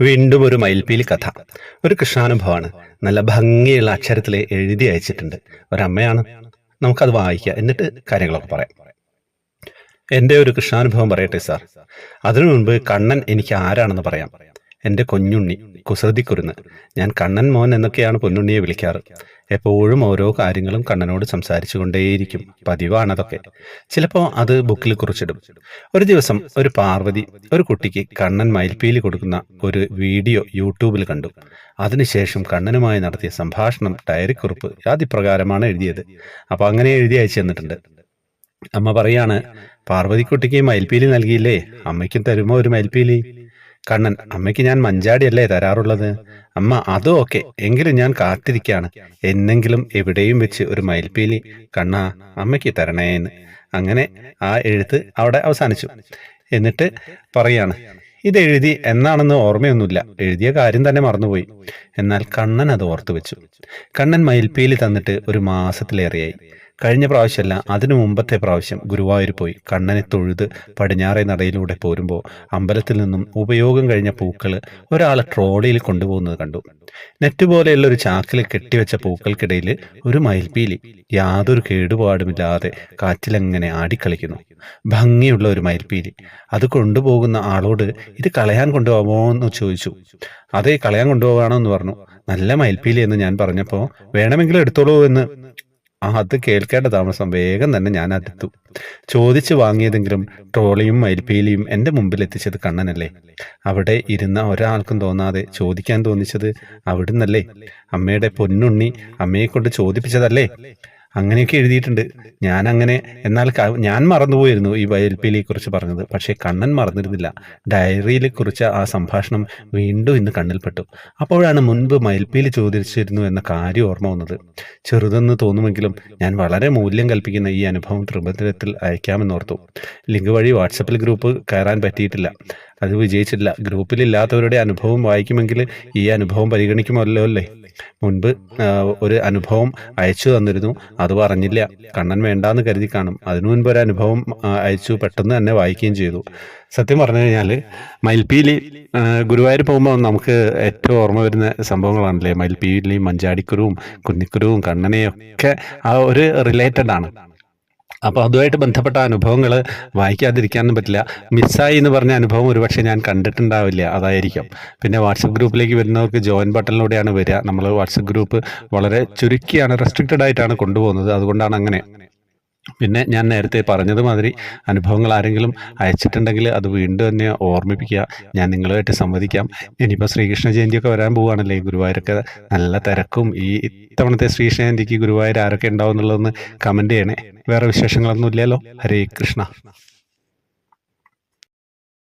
വീണ്ടും ഒരു മയിൽപ്പീലി കഥ. ഒരു കൃഷ്ണാനുഭവമാണ്. നല്ല ഭംഗിയുള്ള അക്ഷരത്തിൽ എഴുതി അയച്ചിട്ടുണ്ട്. ഒരമ്മയാണ്. നമുക്കത് വായിക്കാം. എന്നിട്ട് കാര്യങ്ങളൊക്കെ പറയാം. എന്റെ ഒരു കൃഷ്ണാനുഭവം പറയട്ടെ സാർ. അതിനു മുൻപ് കണ്ണൻ എനിക്ക് ആരാണെന്ന് പറയാം. എന്റെ കുഞ്ഞുണ്ണി കുസൃതിക്കുരുന്ന്. ഞാൻ കണ്ണൻ മോൻ എന്നൊക്കെയാണ് പൊന്നുണ്ണിയെ വിളിക്കാറ്. എപ്പോഴും ഓരോ കാര്യങ്ങളും കണ്ണനോട് സംസാരിച്ചു കൊണ്ടേയിരിക്കും പതിവാണതൊക്കെ. ചിലപ്പോൾ അത് ബുക്കിൽ കുറിച്ചിടും. ഒരു ദിവസം ഒരു പാർവതി ഒരു കുട്ടിക്ക് കണ്ണൻ മയിൽപ്പീലി കൊടുക്കുന്ന ഒരു വീഡിയോ യൂട്യൂബിൽ കണ്ടു. അതിനുശേഷം കണ്ണനുമായി നടത്തിയ സംഭാഷണം ഡയറിക്കുറിപ്പ് ആദ്യപ്രകാരമാണ് എഴുതിയത്. അപ്പോൾ അങ്ങനെ എഴുതി അയച്ചു തന്നിട്ടുണ്ട്. അമ്മ പറയാണ് പാർവതിക്കുട്ടിക്ക് മയിൽപ്പീലി നൽകിയില്ലേ? അമ്മയ്ക്കും തരുമോ ഒരു മയിൽപ്പീലി? കണ്ണൻ അമ്മയ്ക്ക് ഞാൻ മഞ്ചാടിയല്ലേ തരാറുള്ളത്? അമ്മ അതും ഓക്കെ. എങ്കിലും ഞാൻ കാത്തിരിക്കാണ്. എന്നെങ്കിലും എവിടെയും വെച്ച് ഒരു മയിൽപ്പീലി. കണ്ണാ അമ്മയ്ക്ക് തരണേ എന്ന് അങ്ങനെ ആ എഴുത്ത് അവിടെ അവസാനിച്ചു. എന്നിട്ട് പറയാണ് ഇത് എഴുതി എന്നാണെന്ന് ഓർമ്മയൊന്നുമില്ല. എഴുതിയ കാര്യം തന്നെ മറന്നുപോയി. എന്നാൽ കണ്ണൻ അത് ഓർത്തു വെച്ചു കണ്ണൻ മയിൽപ്പീലി തന്നിട്ട് ഒരു മാസത്തിലേറെയായി. കഴിഞ്ഞ പ്രാവശ്യമല്ല അതിനു മുമ്പത്തെ പ്രാവശ്യം ഗുരുവായൂർ പോയി കണ്ണനെ തൊഴുത് പടിഞ്ഞാറെ നടയിലൂടെ പോരുമ്പോൾ അമ്പലത്തിൽ നിന്നും ഉപയോഗം കഴിഞ്ഞ പൂക്കൾ ഒരാളെ ട്രോളിയിൽ കൊണ്ടുപോകുന്നത് കണ്ടു. നെറ്റ് പോലെയുള്ള ഒരു ചാക്കിൽ കെട്ടിവെച്ച പൂക്കൾക്കിടയിൽ ഒരു മയിൽപ്പീലി യാതൊരു കേടുപാടുമില്ലാതെ കാറ്റിലങ്ങനെ ആടിക്കളിക്കുന്നു. ഭംഗിയുള്ള ഒരു മയിൽപ്പീലി. അത് കൊണ്ടുപോകുന്ന ആളോട് ഇത് കളയാൻ കൊണ്ടുപോകാമോ എന്ന് ചോദിച്ചു. അതേ കളയാൻ കൊണ്ടുപോകാണോ എന്ന് പറഞ്ഞു. നല്ല മയിൽപ്പീലി എന്ന് ഞാൻ പറഞ്ഞപ്പോൾ വേണമെങ്കിലും എടുത്തോളൂ എന്ന് അത് കേൾക്കേണ്ട താമസം വേഗം തന്നെ ഞാൻ അടുത്തു ചോദിച്ചു വാങ്ങിയതെങ്കിലും ട്രോളിയും മയിൽപ്പീലിയും എന്റെ മുമ്പിൽ എത്തിച്ചത് കണ്ണനല്ലേ? അവിടെ ഇരുന്ന ഒരാൾക്കും തോന്നാതെ ചോദിക്കാൻ തോന്നിച്ചത് അവിടുന്നല്ലേ? അമ്മയുടെ പൊന്നുണ്ണി അമ്മയെ കൊണ്ട് ചോദിപ്പിച്ചതല്ലേ? അങ്ങനെയൊക്കെ എഴുതിയിട്ടുണ്ട്. ഞാൻ അങ്ങനെ എന്നാൽ ഞാൻ മറന്നുപോയിരുന്നു ഈ വയൽപ്പീലിയെ കുറിച്ച് പറഞ്ഞത്. പക്ഷേ കണ്ണൻ മറന്നിരുന്നില്ല. ഡയറിയിലെ കുറിച്ച ആ സംഭാഷണം വീണ്ടും ഇന്ന് കണ്ണിൽപ്പെട്ടു അപ്പോഴാണ് മുൻപ് മയിൽപ്പീലി ചോദിച്ചിരുന്നു എന്ന കാര്യം ഓർമ്മ വന്നത്. ചെറുതെന്ന് തോന്നുമെങ്കിലും ഞാൻ വളരെ മൂല്യം കൽപ്പിക്കുന്ന ഈ അനുഭവം ത്രിപുരത്തിൽ അയക്കാമെന്നോർത്തു ലിങ്ക് വഴി വാട്സപ്പിൽ ഗ്രൂപ്പ് കയറാൻ പറ്റിയിട്ടില്ല. അത് വിജയിച്ചില്ല ഗ്രൂപ്പിലില്ലാത്തവരുടെ അനുഭവം വായിക്കുമെങ്കിൽ ഈ അനുഭവം പരിഗണിക്കുമല്ലോ അല്ലേ? മുൻപ് ഒരു അനുഭവം അയച്ചു തന്നിരുന്നു. അത് പറഞ്ഞില്ല. കണ്ണൻ വേണ്ടാന്ന് കരുതി കാണും. അതിനു മുൻപ് ഒരു അനുഭവം അയച്ചു പെട്ടെന്ന് തന്നെ വായിക്കുകയും ചെയ്തു. സത്യം പറഞ്ഞു കഴിഞ്ഞാൽ മയിൽപ്പീലി ഗുരുവായൂർ പോകുമ്പോൾ നമുക്ക് ഏറ്റവും ഓർമ്മ വരുന്ന സംഭവങ്ങളാണല്ലേ? മയിൽപ്പീലിയും മഞ്ചാടിക്കുരുവും കുന്നിക്കുരുവും കണ്ണനെയും ഒക്കെ ആ ഒരു റിലേറ്റഡ് ആണ് അപ്പോൾ അതുമായിട്ട് ബന്ധപ്പെട്ട അനുഭവങ്ങൾ വായിക്കാതിരിക്കാനും പറ്റില്ല. മിസ്സായി എന്ന് പറഞ്ഞ അനുഭവം ഒരുപക്ഷെ ഞാൻ കണ്ടിട്ടുണ്ടാവില്ല അതായിരിക്കും. പിന്നെ വാട്സപ്പ് ഗ്രൂപ്പിലേക്ക് വരുന്നവർക്ക് ജോയിൻ ബട്ടണിലൂടെയാണ് വരിക. നമ്മൾ വാട്സപ്പ് ഗ്രൂപ്പ് വളരെ ചുരുക്കിയാണ് റെസ്ട്രിക്റ്റഡ് ആയിട്ടാണ് കൊണ്ടുപോകുന്നത്. അതുകൊണ്ടാണ് അങ്ങനെ. പിന്നെ ഞാൻ നേരത്തെ പറഞ്ഞതുമാതിരി അനുഭവങ്ങൾ ആരെങ്കിലും അയച്ചിട്ടുണ്ടെങ്കിൽ അത് വീണ്ടും തന്നെ ഓർമ്മിപ്പിക്കുക. ഞാൻ നിങ്ങളുമായിട്ട് സംവദിക്കാം. ഇനിയിപ്പോൾ ശ്രീകൃഷ്ണ ജയന്തിയൊക്കെ വരാൻ പോവുകയാണല്ലേ? ഗുരുവായൂരൊക്കെ നല്ല തിരക്കും. ഈ ഇത്തവണത്തെ ശ്രീകൃഷ്ണ ജയന്തിക്ക് ഗുരുവായൂർ ആരൊക്കെ ഉണ്ടാവും എന്നുള്ളതൊന്ന് കമന്റ് ചെയ്യണേ. വേറെ വിശേഷങ്ങളൊന്നും ഇല്ലല്ലോ. ഹരേ കൃഷ്ണ.